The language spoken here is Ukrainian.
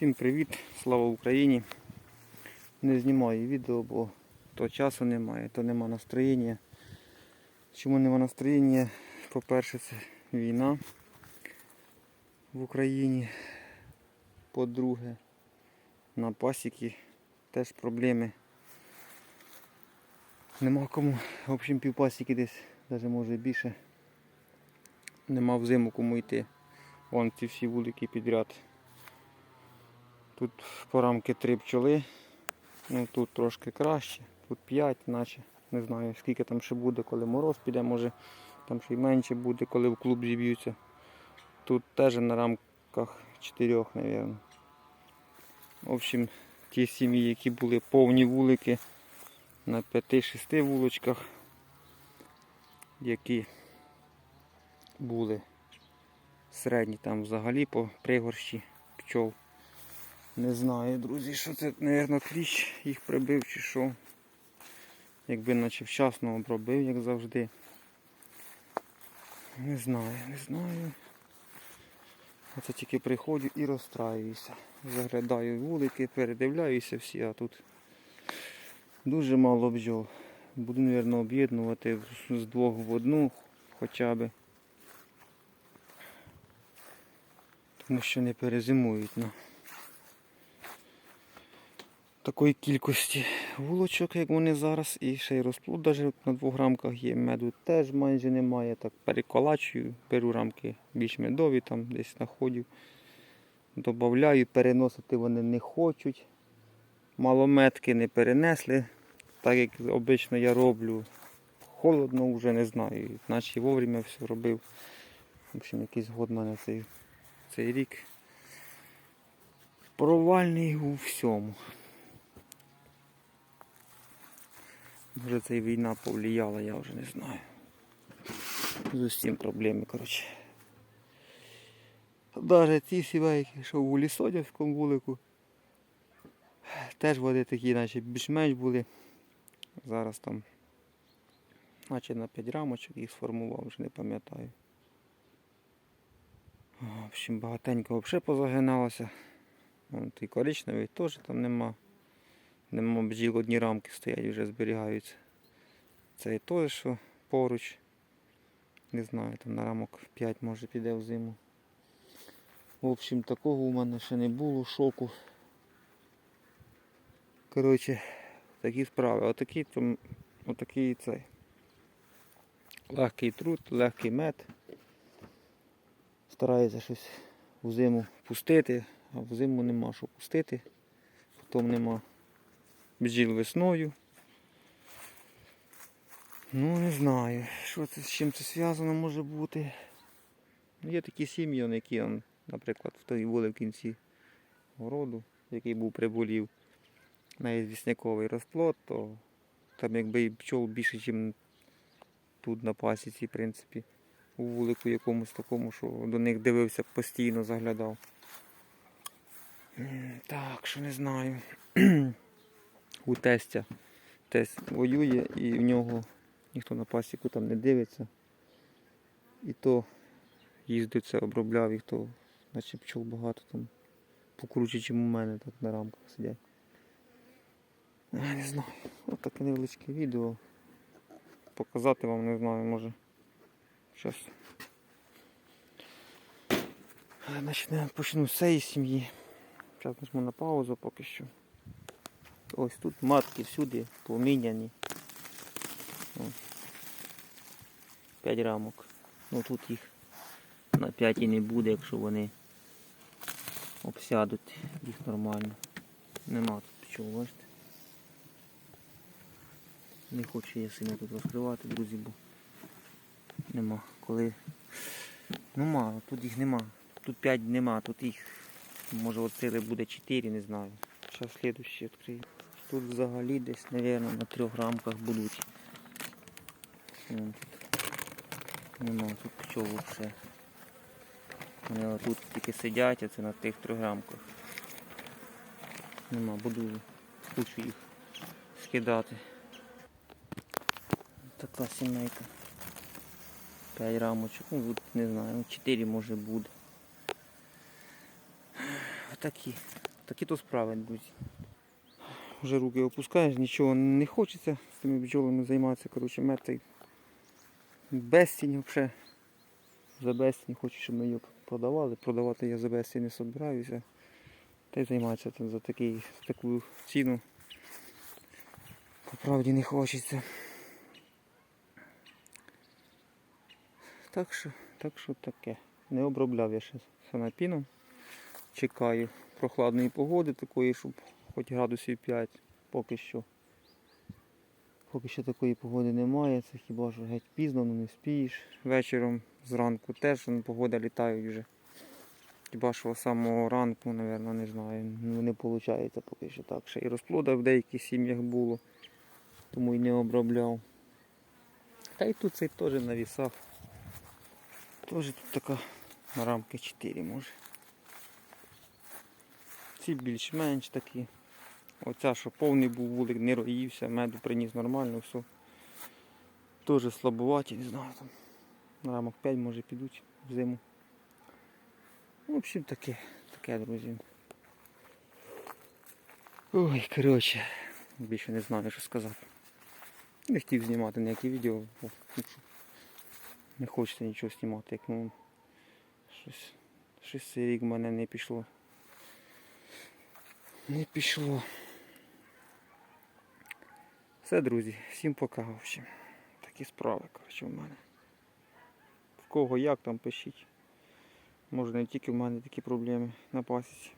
Всім привіт, слава Україні. Не знімаю відео, бо то часу немає, то нема настроєння. Чому нема настроєння? По-перше, це війна в Україні. По-друге, на пасіки теж проблеми. Нема кому, в общем, півпасіки десь, навіть може більше. Нема в зиму кому йти. Вон ці всі вулики підряд. Тут по рамки три пчоли. Ну тут трошки краще, тут 5, наче. Не знаю скільки там ще буде, коли мороз піде, може там ще й менше буде, коли в клуб зіб'ються. Тут теж на рамках 4, мабуть. В общем, ті сім'ї, які були повні вулики на 5-6 вулочках, які були середні там взагалі по пригорщі пчол. Не знаю, друзі, що це, мабуть, кліщ їх прибив чи що. Якби наче вчасно обробив, як завжди. Не знаю, не знаю. Оце тільки приходжу і розстраююся. Заглядаю вулики, передивляюся всі, а тут дуже мало бджол. Буду, мабуть, об'єднувати з двох в одну хоча б. Тому що не перезимують. Ну такої кількості вулочок, як вони зараз, і ще й розплод навіть на двох рамках є. Меду теж майже немає. Так переколачую, беру рамки більш медові, там десь знаходжу. Добавляю, переносити вони не хочуть. Малометки не перенесли, так як обично я роблю. Холодно вже не знаю. Наче вовремя все робив. В общем, якийсь год мене цей, цей рік. Провальний у всьому. Може це і війна повлияла, я вже не знаю. З усім проблеми, коротше. Навіть ці сівейки, що в Лісодівському вулику, теж води такі, наче більш-менш були. Зараз там, наче на 5 рамочок їх сформував, вже не пам'ятаю. В общем, багатенько взагалі позагиналося. Вон той коричневий теж там нема. Нема бджіл одні рамки стоять, вже зберігаються. Це і той, що поруч. Не знаю, там на рамок 5 може піде в зиму. В общем, такого у мене ще не було, шоку. Коротше, такі справи. Отакий там, отакий цей. Легкий труд, легкий мед. Стараюся щось в зиму пустити, а в зиму нема що пустити, потім нема бджіл весною. Ну не знаю, що це, з чим це зв'язано може бути. Є такі сім'ї, які, наприклад, в той були в кінці городу, який був приболів на ізвісняковий розплод, то там якби і пчол більше, ніж тут на пасіці, в принципі, у вулику якомусь такому, що до них дивився постійно, заглядав. Так, що не знаю. у тестя. Тесть воює і в нього ніхто на пасіку там не дивиться. І то їздить це, обробляв їх, то наче пчол багато там покруче, ніж у мене так на рамках сидять. Я не знаю. Ось таке невеличке відео. Показати вам не знаю, може. Щас. Значить, почну з цієї сім'ї. Зараз нажму на паузу поки що. Ось тут матки всюди поміняні. О. П'ять рамок. Ну тут їх на 5 і не буде, якщо вони обсядуть їх нормально. Нема тут пчол, бачите. Не хочу я сильно тут розкривати, друзі, бо нема. Коли ну мало, тут їх нема. Тут 5 нема, тут їх може от буде 4, не знаю. Зараз слідущий відкрию. Тут взагалі десь, мабуть, на трьох рамках будуть. Вон тут. Нема тут пчол взагалі. Вони тут тільки сидять, а це на тих трьох рамках. Нема, буду хочу їх скидати. Така сімейка. П'ять рамочок, ну не знаю, чотири може буде. Отакі такі то справи, друзі. Вже руки опускаєш, нічого не хочеться з тими бджолами займатися. Коротше, мед цей безцінь взагалі. За безцінь хочу, щоб ми його продавали. Продавати я за безцінь не собираюся. Та й займатися тим за, такий, за таку ціну. По правді не хочеться. Так що, так що таке. Не обробляв я ще санапіном. Чекаю прохладної погоди такої, щоб хоч градусів 5 поки що. Поки що такої погоди немає, це хіба що геть пізно, ну не спієш. Вечором зранку теж ну, погода літають вже. Хіба що самого ранку, мабуть, не знаю. Ну не виходить поки що так. Ще і розплода в деяких сім'ях було, тому і не обробляв. Та й тут цей теж на вісах. Теж тут така рамки 4 може. Ці більш-менш такі. Оця, що повний був вулик, не роївся, меду приніс нормально, все. Теж слабуваті, не знаю там. Рамок 5 може підуть в зиму. Ну, В общем таке, таке, друзі. Ой, коротше, більше не знаю, що сказати. Не хотів знімати ніякі відео, бо ну, не хочеться нічого знімати, як ну щось, щось цей рік в мене не пішло. Не пішло. Все, друзі, всім пока. В общем. Такі справи, коротше, в мене. В кого як там пишіть. Може не тільки в мене такі проблеми на пасіці.